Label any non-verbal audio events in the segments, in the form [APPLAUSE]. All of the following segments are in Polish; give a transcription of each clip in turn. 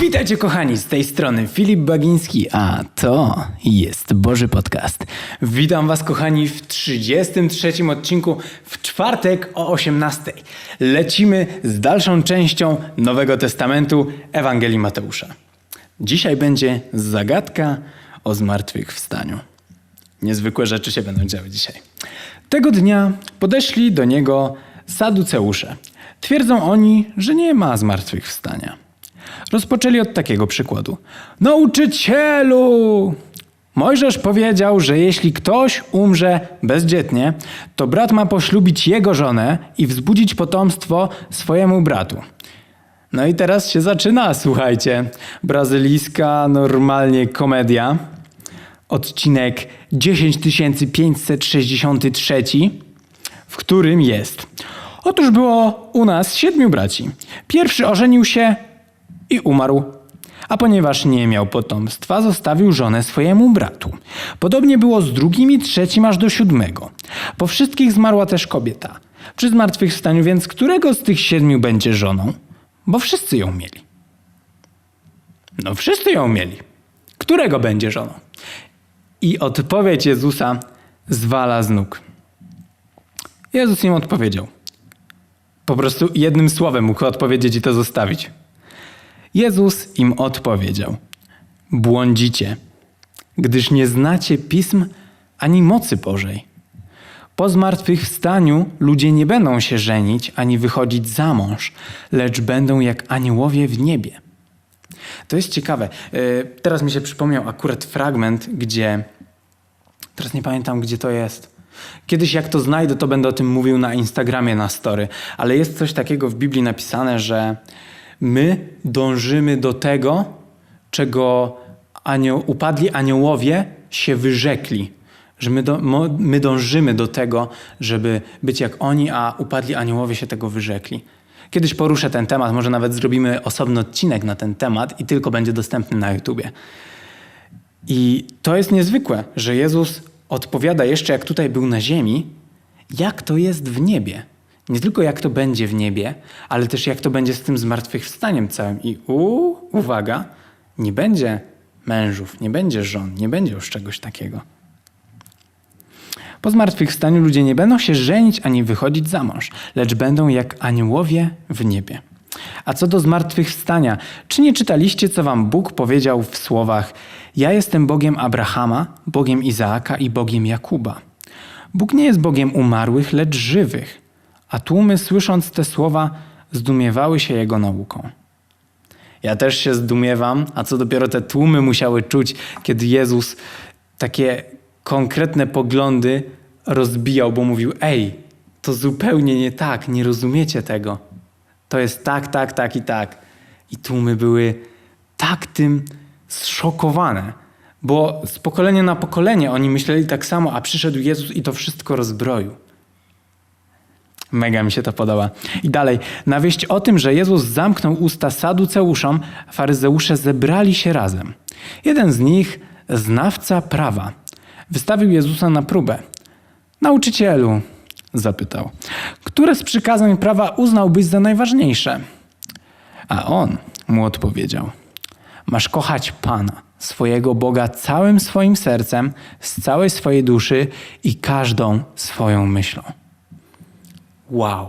Witajcie kochani, z tej strony Filip Bagiński, a to jest Boży Podcast. Witam was kochani w 33 odcinku w czwartek o 18. Lecimy z dalszą częścią Nowego Testamentu Ewangelii Mateusza. Dzisiaj będzie zagadka o zmartwychwstaniu. Niezwykłe rzeczy się będą działy dzisiaj. Tego dnia podeszli do niego saduceusze. Twierdzą oni, że nie ma zmartwychwstania. Rozpoczęli od takiego przykładu. Nauczycielu! Mojżesz powiedział, że jeśli ktoś umrze bezdzietnie, to brat ma poślubić jego żonę i wzbudzić potomstwo swojemu bratu. No i teraz się zaczyna, słuchajcie. Brazylijska normalnie komedia. Odcinek 10563, w którym jest. Otóż było u nas siedmiu braci. Pierwszy ożenił się i umarł. A ponieważ nie miał potomstwa, zostawił żonę swojemu bratu. Podobnie było z drugim i trzecim aż do siódmego. Po wszystkich zmarła też kobieta. Przy zmartwychwstaniu więc którego z tych siedmiu będzie żoną? Bo wszyscy ją mieli. No wszyscy ją mieli. Którego będzie żoną? I odpowiedź Jezusa zwala z nóg. Jezus im odpowiedział. Po prostu jednym słowem mógł odpowiedzieć i to zostawić. Jezus im odpowiedział: Błądzicie, gdyż nie znacie pism ani mocy Bożej. Po zmartwychwstaniu ludzie nie będą się żenić ani wychodzić za mąż, lecz będą jak aniołowie w niebie. To jest ciekawe. Yy, Teraz mi się przypomniał akurat fragment, gdzie. Teraz nie pamiętam, gdzie to jest. Kiedyś, jak to znajdę, to będę o tym mówił na Instagramie, na story. Ale jest coś takiego w Biblii napisane, że my dążymy do tego, czego anioł, upadli aniołowie się wyrzekli. Że my, do, my dążymy do tego, żeby być jak oni, a upadli aniołowie się tego wyrzekli. Kiedyś poruszę ten temat, może nawet zrobimy osobny odcinek na ten temat i tylko będzie dostępny na YouTubie. I to jest niezwykłe, że Jezus odpowiada jeszcze, jak tutaj był na ziemi, jak to jest w niebie. Nie tylko jak to będzie w niebie, ale też jak to będzie z tym zmartwychwstaniem całym. I u, uwaga, nie będzie mężów, nie będzie żon, nie będzie już czegoś takiego. Po zmartwychwstaniu ludzie nie będą się żenić ani wychodzić za mąż, lecz będą jak aniołowie w niebie. A co do zmartwychwstania, czy nie czytaliście, co wam Bóg powiedział w słowach: Ja jestem Bogiem Abrahama, Bogiem Izaaka i Bogiem Jakuba? Bóg nie jest Bogiem umarłych, lecz żywych. A tłumy, słysząc te słowa, zdumiewały się jego nauką. Ja też się zdumiewam, a co dopiero te tłumy musiały czuć, kiedy Jezus takie konkretne poglądy rozbijał, bo mówił: Ej, to zupełnie nie tak, nie rozumiecie tego. To jest tak, tak, tak i tak. I tłumy były tak tym zszokowane, bo z pokolenia na pokolenie oni myśleli tak samo, a przyszedł Jezus i to wszystko rozbroił. Mega mi się to podoba. I dalej. Na wieść o tym, że Jezus zamknął usta saduceuszom, faryzeusze zebrali się razem. Jeden z nich, znawca prawa, wystawił Jezusa na próbę. Nauczycielu, zapytał, które z przykazań prawa uznałbyś za najważniejsze? A on mu odpowiedział: Masz kochać Pana, swojego Boga całym swoim sercem, z całej swojej duszy i każdą swoją myślą. Wow.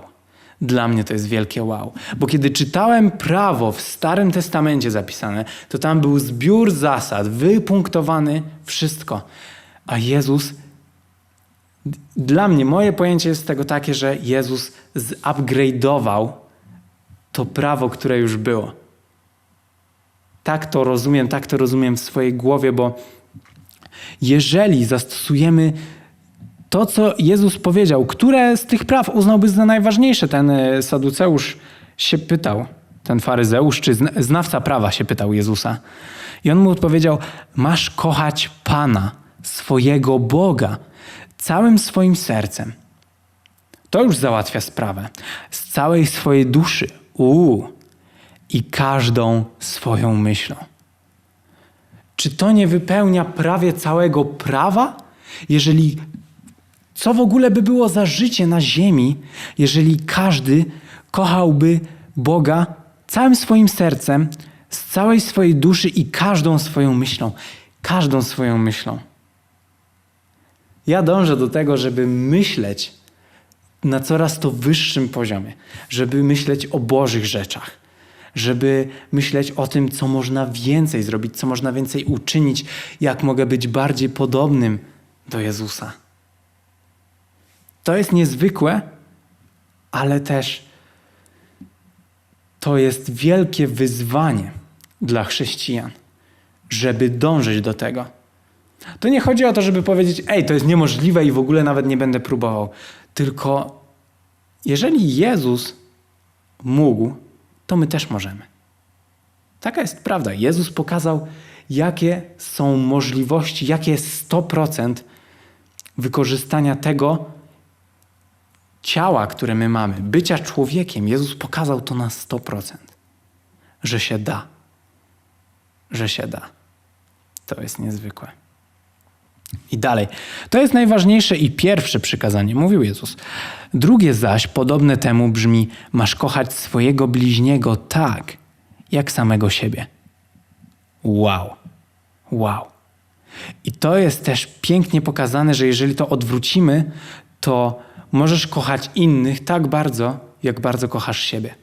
Dla mnie to jest wielkie wow. Bo kiedy czytałem prawo w Starym Testamencie zapisane, to tam był zbiór zasad, wypunktowany wszystko. A Jezus, dla mnie, moje pojęcie jest tego takie, że Jezus zupgrade'ował to prawo, które już było. Tak to rozumiem, tak to rozumiem w swojej głowie, bo jeżeli zastosujemy to, co Jezus powiedział, które z tych praw uznałby za najważniejsze? Ten e, saduceusz się pytał, ten faryzeusz czy znawca prawa się pytał Jezusa. I on mu odpowiedział: Masz kochać Pana, swojego Boga, całym swoim sercem. To już załatwia sprawę. Z całej swojej duszy. Uuu. I każdą swoją myślą. Czy to nie wypełnia prawie całego prawa? Jeżeli co w ogóle by było za życie na ziemi, jeżeli każdy kochałby Boga całym swoim sercem, z całej swojej duszy i każdą swoją myślą. Każdą swoją myślą. Ja dążę do tego, żeby myśleć na coraz to wyższym poziomie, żeby myśleć o Bożych rzeczach, żeby myśleć o tym, co można więcej zrobić, co można więcej uczynić, jak mogę być bardziej podobnym do Jezusa. To jest niezwykłe, ale też to jest wielkie wyzwanie dla chrześcijan, żeby dążyć do tego. To nie chodzi o to, żeby powiedzieć, ej, to jest niemożliwe i w ogóle nawet nie będę próbował. Tylko jeżeli Jezus mógł, to my też możemy. Taka jest prawda. Jezus pokazał, jakie są możliwości, jakie jest 100% wykorzystania tego ciała, które my mamy, bycia człowiekiem. Jezus pokazał to na 100%, że się da. Że się da. To jest niezwykłe. I dalej. To jest najważniejsze i pierwsze przykazanie, mówił Jezus. Drugie zaś, podobne temu, brzmi: Masz kochać swojego bliźniego tak, jak samego siebie. Wow. Wow. I to jest też pięknie pokazane, że jeżeli to odwrócimy, to możesz kochać innych tak bardzo, jak bardzo kochasz siebie.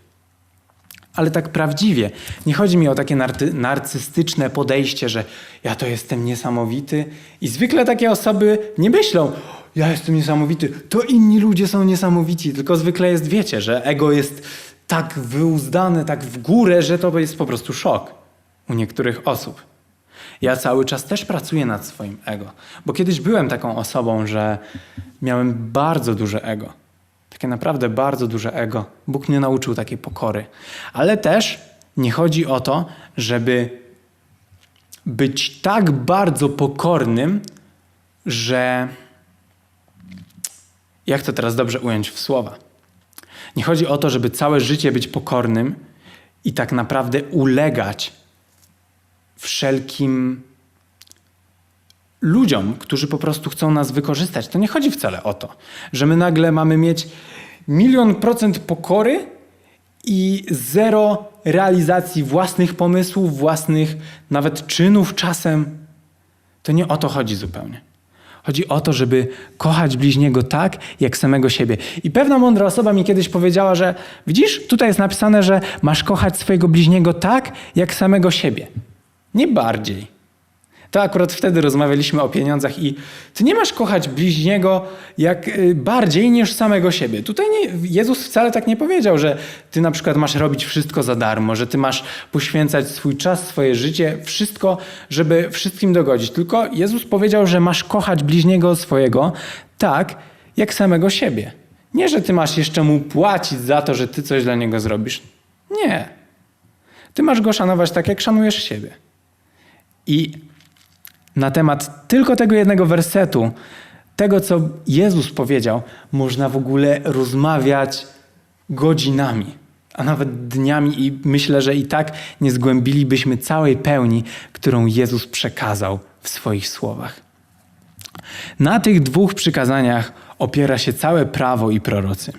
Ale tak prawdziwie. Nie chodzi mi o takie narty- narcystyczne podejście, że ja to jestem niesamowity. I zwykle takie osoby nie myślą, ja jestem niesamowity, to inni ludzie są niesamowici. Tylko zwykle jest, wiecie, że ego jest tak wyuzdane, tak w górę, że to jest po prostu szok u niektórych osób. Ja cały czas też pracuję nad swoim ego, bo kiedyś byłem taką osobą, że miałem bardzo duże ego. Takie naprawdę bardzo duże ego. Bóg mnie nauczył takiej pokory. Ale też nie chodzi o to, żeby być tak bardzo pokornym, że. Jak to teraz dobrze ująć w słowa? Nie chodzi o to, żeby całe życie być pokornym i tak naprawdę ulegać wszelkim ludziom, którzy po prostu chcą nas wykorzystać. To nie chodzi wcale o to, że my nagle mamy mieć milion procent pokory i zero realizacji własnych pomysłów, własnych nawet czynów czasem. To nie o to chodzi zupełnie. Chodzi o to, żeby kochać bliźniego tak, jak samego siebie. I pewna mądra osoba mi kiedyś powiedziała, że widzisz, tutaj jest napisane, że masz kochać swojego bliźniego tak, jak samego siebie. Nie bardziej. To akurat wtedy rozmawialiśmy o pieniądzach i ty nie masz kochać bliźniego jak y, bardziej niż samego siebie. Tutaj nie, Jezus wcale tak nie powiedział, że ty na przykład masz robić wszystko za darmo, że ty masz poświęcać swój czas, swoje życie, wszystko, żeby wszystkim dogodzić. Tylko Jezus powiedział, że masz kochać bliźniego swojego tak, jak samego siebie. Nie, że ty masz jeszcze mu płacić za to, że ty coś dla niego zrobisz. Nie. Ty masz go szanować tak, jak szanujesz siebie. I na temat tylko tego jednego wersetu, tego co Jezus powiedział, można w ogóle rozmawiać godzinami, a nawet dniami, i myślę, że i tak nie zgłębilibyśmy całej pełni, którą Jezus przekazał w swoich słowach. Na tych dwóch przykazaniach opiera się całe prawo i prorocy.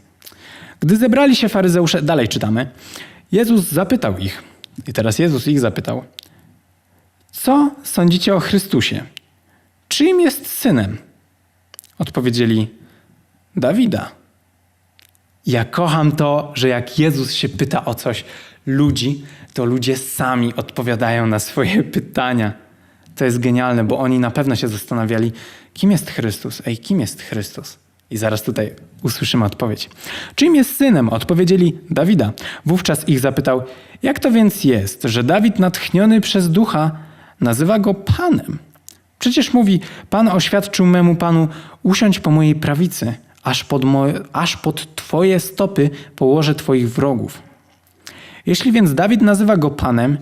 Gdy zebrali się faryzeusze, dalej czytamy, Jezus zapytał ich, i teraz Jezus ich zapytał, co sądzicie o Chrystusie? Czyim jest synem? Odpowiedzieli: Dawida. Ja kocham to, że jak Jezus się pyta o coś ludzi, to ludzie sami odpowiadają na swoje [LAUGHS] pytania. To jest genialne, bo oni na pewno się zastanawiali, kim jest Chrystus? Ej, kim jest Chrystus? I zaraz tutaj usłyszymy odpowiedź. Czyim jest synem? Odpowiedzieli Dawida. Wówczas ich zapytał, jak to więc jest, że Dawid natchniony przez ducha nazywa go Panem. Przecież mówi: Pan oświadczył memu Panu, usiądź po mojej prawicy, aż pod, moje, aż pod Twoje stopy położę Twoich wrogów. Jeśli więc Dawid nazywa go Panem,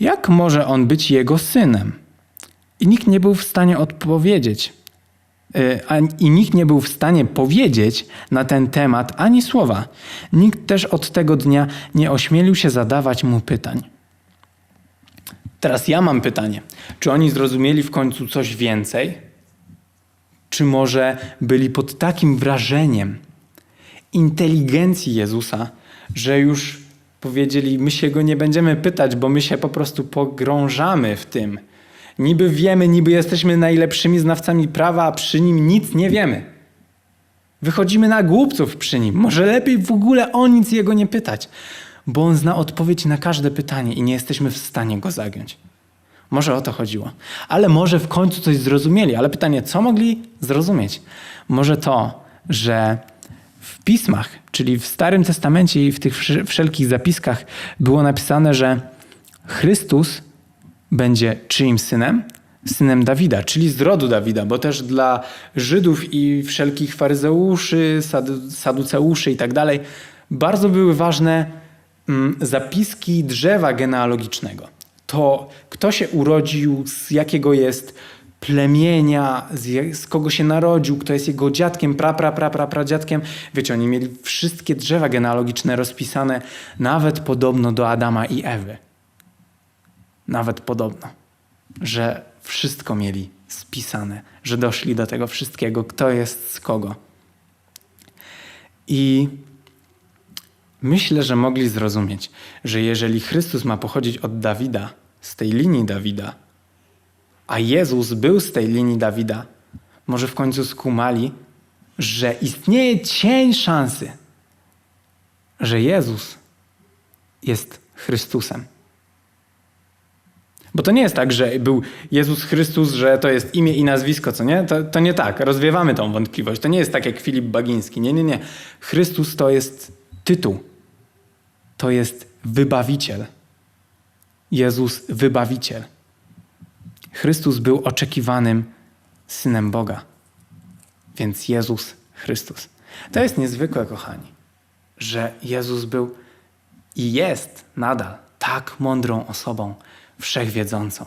jak może on być jego synem? I nikt nie był w stanie odpowiedzieć. I nikt nie był w stanie powiedzieć na ten temat ani słowa. Nikt też od tego dnia nie ośmielił się zadawać mu pytań. Teraz ja mam pytanie. Czy oni zrozumieli w końcu coś więcej? Czy może byli pod takim wrażeniem inteligencji Jezusa, że już Powiedzieli, my się go nie będziemy pytać, bo my się po prostu pogrążamy w tym. Niby wiemy, niby jesteśmy najlepszymi znawcami prawa, a przy nim nic nie wiemy. Wychodzimy na głupców przy nim. Może lepiej w ogóle o nic jego nie pytać, bo on zna odpowiedź na każde pytanie i nie jesteśmy w stanie go zagiąć. Może o to chodziło. Ale może w końcu coś zrozumieli. Ale pytanie, co mogli zrozumieć? Może to, że w pismach, czyli w Starym Testamencie i w tych wsz- wszelkich zapiskach było napisane, że Chrystus będzie czyim synem? Synem Dawida, czyli z rodu Dawida, bo też dla Żydów i wszelkich faryzeuszy, sadu- saduceuszy i tak dalej bardzo były ważne zapiski drzewa genealogicznego. To kto się urodził, z jakiego jest plemienia, z, z kogo się narodził, kto jest jego dziadkiem, pra, pra, pra, pra, pradziadkiem. Wiecie, oni mieli wszystkie drzewa genealogiczne rozpisane, nawet podobno do Adama i Ewy. Nawet podobno, że wszystko mieli spisane, że doszli do tego wszystkiego, kto jest z kogo. I myślę, że mogli zrozumieć, że jeżeli Chrystus ma pochodzić od Dawida, z tej linii Dawida, a Jezus był z tej linii Dawida, może w końcu skumali, że istnieje cień szansy, że Jezus jest Chrystusem. Bo to nie jest tak, że był Jezus Chrystus, że to jest imię i nazwisko, co nie? To, to nie tak. Rozwiewamy tą wątpliwość. To nie jest tak jak Filip Bagiński. Nie, nie, nie. Chrystus to jest tytuł. To jest wybawiciel. Jezus wybawiciel. Chrystus był oczekiwanym synem Boga. Więc Jezus Chrystus. To jest niezwykłe, kochani, że Jezus był i jest nadal tak mądrą osobą, wszechwiedzącą.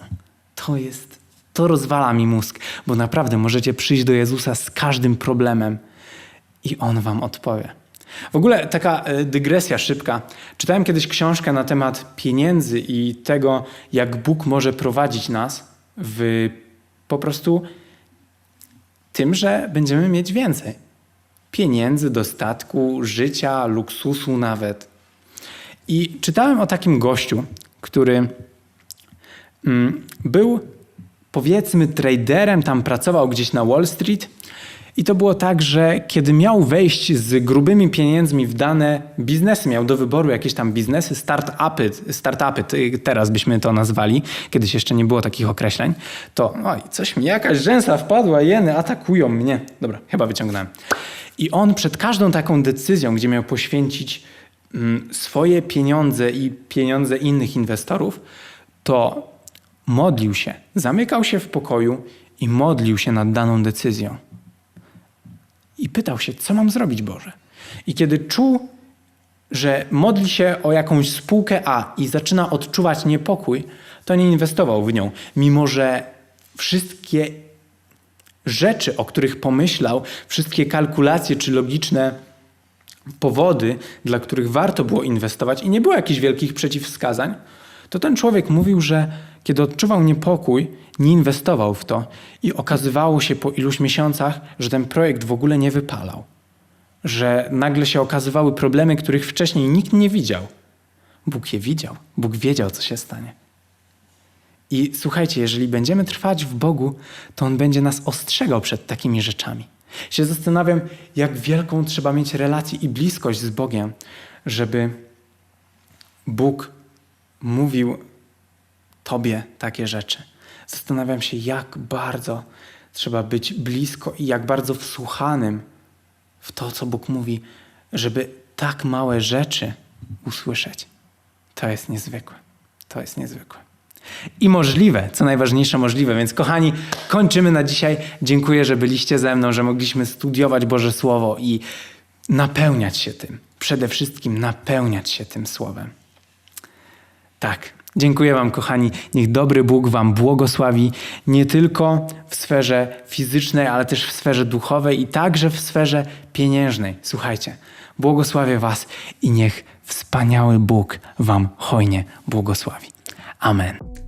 To jest, to rozwala mi mózg, bo naprawdę możecie przyjść do Jezusa z każdym problemem i On wam odpowie. W ogóle taka e, dygresja szybka. Czytałem kiedyś książkę na temat pieniędzy i tego, jak Bóg może prowadzić nas w po prostu tym, że będziemy mieć więcej pieniędzy, dostatku, życia, luksusu nawet. I czytałem o takim gościu, który mm, był powiedzmy traderem, tam pracował gdzieś na Wall Street. I to było tak, że kiedy miał wejść z grubymi pieniędzmi w dane biznesy, miał do wyboru jakieś tam biznesy, startupy, startupy teraz byśmy to nazwali, kiedyś jeszcze nie było takich określeń, to oj, coś mi, jakaś rzęsa wpadła, jeny atakują mnie. Dobra, chyba wyciągnąłem. I on przed każdą taką decyzją, gdzie miał poświęcić mm, swoje pieniądze i pieniądze innych inwestorów, to modlił się, zamykał się w pokoju i modlił się nad daną decyzją. I pytał się, co mam zrobić, Boże? I kiedy czuł, że modli się o jakąś spółkę A i zaczyna odczuwać niepokój, to nie inwestował w nią, mimo że wszystkie rzeczy, o których pomyślał, wszystkie kalkulacje czy logiczne powody, dla których warto było inwestować i nie było jakichś wielkich przeciwwskazań, to ten człowiek mówił, że kiedy odczuwał niepokój, nie inwestował w to i okazywało się po iluś miesiącach, że ten projekt w ogóle nie wypalał. Że nagle się okazywały problemy, których wcześniej nikt nie widział. Bóg je widział, Bóg wiedział, co się stanie. I słuchajcie, jeżeli będziemy trwać w Bogu, to On będzie nas ostrzegał przed takimi rzeczami. Się zastanawiam, jak wielką trzeba mieć relację i bliskość z Bogiem, żeby Bóg mówił Tobie takie rzeczy. Zastanawiam się, jak bardzo trzeba być blisko i jak bardzo wsłuchanym w to, co Bóg mówi, żeby tak małe rzeczy usłyszeć. To jest niezwykłe. To jest niezwykłe. I możliwe, co najważniejsze, możliwe. Więc, kochani, kończymy na dzisiaj. Dziękuję, że byliście ze mną, że mogliśmy studiować Boże Słowo i napełniać się tym. Przede wszystkim napełniać się tym Słowem. Tak. Dziękuję Wam, kochani. Niech dobry Bóg Wam błogosławi nie tylko w sferze fizycznej, ale też w sferze duchowej i także w sferze pieniężnej. Słuchajcie, błogosławię Was i niech wspaniały Bóg Wam hojnie błogosławi. Amen.